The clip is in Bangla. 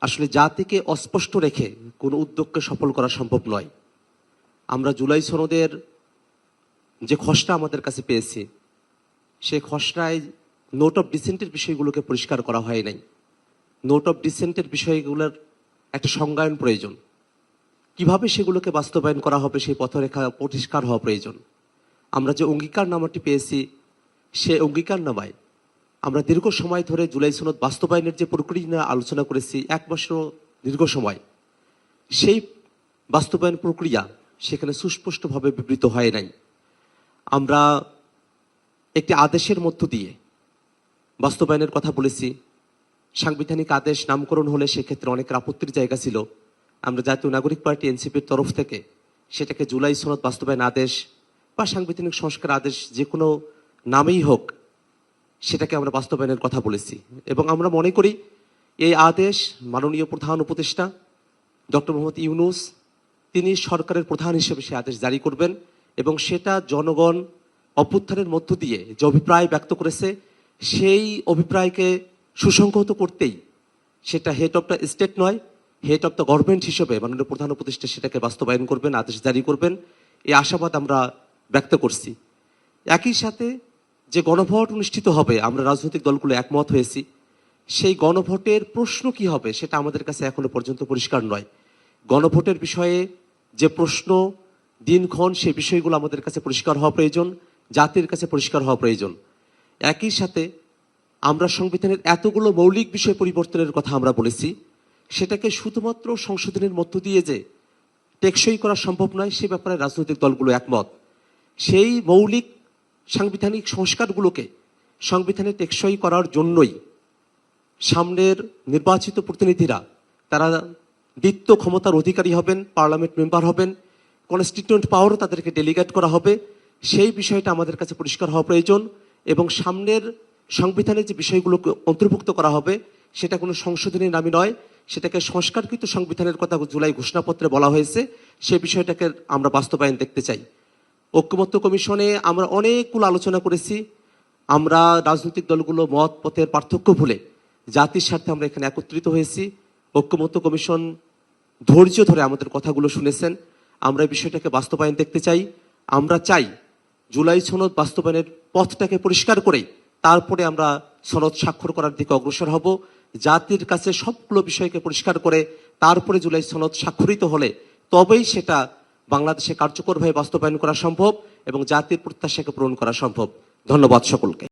আসলে জাতিকে অস্পষ্ট রেখে কোনো উদ্যোগকে সফল করা সম্ভব নয়। আমরা জুলাই সনদের যে খসড়া আমাদের কাছে পেয়েছি, সে খসড়ায় নোট অফ ডিসেন্টের বিষয়গুলোকে পরিষ্কার করা হয় নাই। নোট অফ ডিসেন্টের বিষয়গুলোর একটা সংজ্ঞায়ন প্রয়োজন। কীভাবে সেগুলোকে বাস্তবায়ন করা হবে, সেই পথরেখা পরিষ্কার হওয়া প্রয়োজন। আমরা যে অঙ্গীকারনামাটি পেয়েছি, সে অঙ্গীকারনামায় আমরা দীর্ঘ সময় ধরে জুলাই সনদ বাস্তবায়নের যে প্রক্রিয়া নিয়ে আলোচনা করেছি, এক বছর দীর্ঘ সময়, সেই বাস্তবায়ন প্রক্রিয়া সেখানে সুস্পষ্টভাবে বিবৃত হয় নাই। আমরা একটি আদেশের মধ্য দিয়ে বাস্তবায়নের কথা বলেছি। সাংবিধানিক আদেশ নামকরণ হলে সেক্ষেত্রে অনেক আপত্তির জায়গা ছিল। আমরা জাতীয় নাগরিক পার্টি, এনসিপির তরফ থেকে সেটাকে জুলাই সনদ বাস্তবায়ন আদেশ বা সাংবিধানিক সংস্কার আদেশ যে কোনো নামেই হোক সেটাকে আমরা বাস্তবায়নের কথা বলেছি। এবং আমরা মনে করি এই আদেশ মাননীয় প্রধান উপদেষ্টা ডক্টর মোহাম্মদ ইউনুস, তিনি সরকারের প্রধান হিসেবে সে আদেশ জারি করবেন এবং সেটা জনগণ অভ্যুত্থানের মধ্য দিয়ে যে অভিপ্রায় ব্যক্ত করেছে, সেই অভিপ্রায়কে সুসংহত করতেই সেটা হেড অফ দ্য স্টেট নয় হেড অফ দ্য গভর্নমেন্ট হিসেবে মাননীয় প্রধান উপদেষ্টা সেটাকে বাস্তবায়ন করবেন, আদেশ জারি করবেন। এই আশাবাদ আমরা ব্যক্ত করছি। একই সাথে যে গণভোট অনুষ্ঠিত হবে, আমরা রাজনৈতিক দলগুলো একমত হয়েছি, সেই গণভোটের প্রশ্ন কি হবে সেটা আমাদের কাছে এখনও পর্যন্ত পরিষ্কার নয়। গণভোটের বিষয়ে যে প্রশ্ন, দিনক্ষণ সেই বিষয়গুলো আমাদের কাছে পরিষ্কার হওয়া প্রয়োজন, জাতির কাছে পরিষ্কার হওয়া প্রয়োজন। একই সাথে আমরা সংবিধানের এতগুলো মৌলিক বিষয় পরিবর্তনের কথা আমরা বলেছি, সেটাকে শুধুমাত্র সংশোধনের মধ্য দিয়ে যে টেকসই করা সম্ভব নয়, সে ব্যাপারে রাজনৈতিক দলগুলো একমত। সেই মৌলিক সাংবিধানিক সংস্কারগুলোকে সংবিধানে টেকসই করার জন্যই সামনের নির্বাচিত প্রতিনিধিরা তারা দ্বিত্ব ক্ষমতার অধিকারী হবেন, পার্লামেন্ট মেম্বার হবেন, কনস্টিটিউয়েন্ট পাওয়ারও তাদেরকে ডেলিগেট করা হবে। সেই বিষয়টা আমাদের কাছে পরিষ্কার হওয়া প্রয়োজন এবং সামনের সংবিধানে যে বিষয়গুলোকে অন্তর্ভুক্ত করা হবে, সেটা কোনো সংশোধনের নামে নয়, সেটাকে সংস্কারকৃত সংবিধানের কথা জুলাই ঘোষণাপত্রে বলা হয়েছে। সেই বিষয়টাকে আমরা বাস্তবায়ন দেখতে চাই। ঐক্যমত্য কমিশনে আমরা অনেকগুলো আলোচনা করেছি। আমরা রাজনৈতিক দলগুলো মত, পথের পার্থক্য ভুলে জাতির স্বার্থে আমরা এখানে একত্রিত হয়েছি। ঐক্যমত্য কমিশন ধৈর্য ধরে আমাদের কথাগুলো শুনেছেন। আমরা এই বিষয়টাকে বাস্তবায়ন দেখতে চাই। আমরা চাই জুলাই সনদ বাস্তবায়নের পথটাকে পরিষ্কার করে তারপরে আমরা সনদ স্বাক্ষর করার দিকে অগ্রসর হব। জাতির কাছে সবগুলো বিষয়কে পরিষ্কার করে তারপরে জুলাই সনদ স্বাক্ষরিত হলে তবেই সেটা বাংলাদেশে কার্যকরভাবে বাস্তবায়ন করা সম্ভব এবং জাতির প্রত্যাশাকে পূরণ করা সম্ভব। ধন্যবাদ সকলকে।